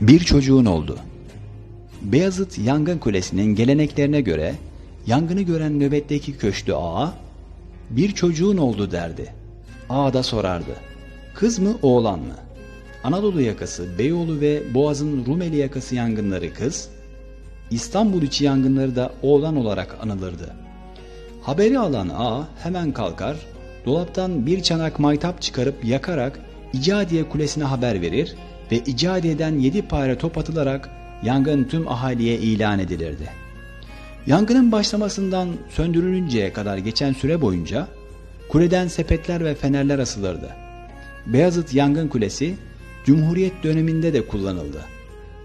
Bir çocuğun oldu. Beyazıt Yangın Kulesi'nin geleneklerine göre yangını gören nöbetteki köşklü ağa bir çocuğun oldu derdi. Ağa da sorardı. Kız mı oğlan mı? Anadolu yakası, Beyoğlu ve Boğaz'ın Rumeli yakası yangınları kız, İstanbul içi yangınları da oğlan olarak anılırdı. Haberi alan ağa hemen kalkar, dolaptan bir çanak maytap çıkarıp yakarak İcadiye Kulesi'ne haber verir ve İcadiye'den yedi pare top atılarak yangın tüm ahaliye ilan edilirdi. Yangının başlamasından söndürülünceye kadar geçen süre boyunca kuleden sepetler ve fenerler asılırdı. Beyazıt Yangın Kulesi Cumhuriyet döneminde de kullanıldı.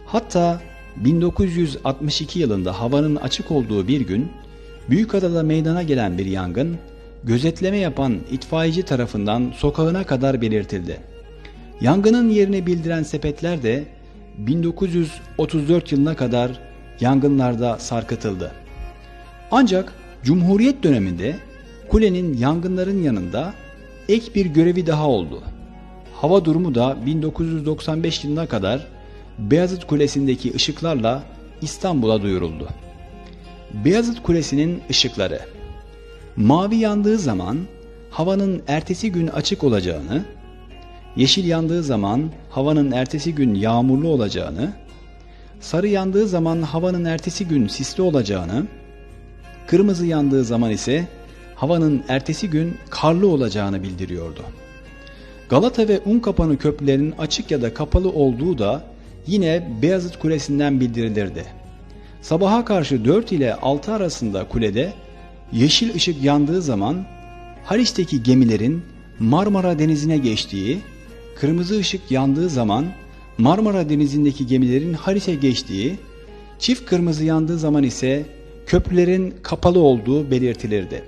Hatta 1962 yılında havanın açık olduğu bir gün Büyükada'da meydana gelen bir yangın gözetleme yapan itfaiyeci tarafından sokağına kadar belirtildi. Yangının yerini bildiren sepetler de 1934 yılına kadar yangınlarda sarkıtıldı. Ancak Cumhuriyet döneminde kulenin yangınların yanında ek bir görevi daha oldu. Hava durumu da 1995 yılına kadar Beyazıt Kulesi'ndeki ışıklarla İstanbul'a duyuruldu. Beyazıt Kulesi'nin ışıkları Mavi yandığı zaman havanın ertesi gün açık olacağını, yeşil yandığı zaman havanın ertesi gün yağmurlu olacağını, sarı yandığı zaman havanın ertesi gün sisli olacağını, kırmızı yandığı zaman ise havanın ertesi gün karlı olacağını bildiriyordu. Galata ve Unkapanı köprülerinin açık ya da kapalı olduğu da yine Beyazıt Kulesi'nden bildirilirdi. Sabaha karşı 4 ile 6 arasında kulede yeşil ışık yandığı zaman Haliç'teki gemilerin Marmara Denizi'ne geçtiği, kırmızı ışık yandığı zaman Marmara Denizi'ndeki gemilerin Haliç'e geçtiği, çift kırmızı yandığı zaman ise köprülerin kapalı olduğu belirtilirdi.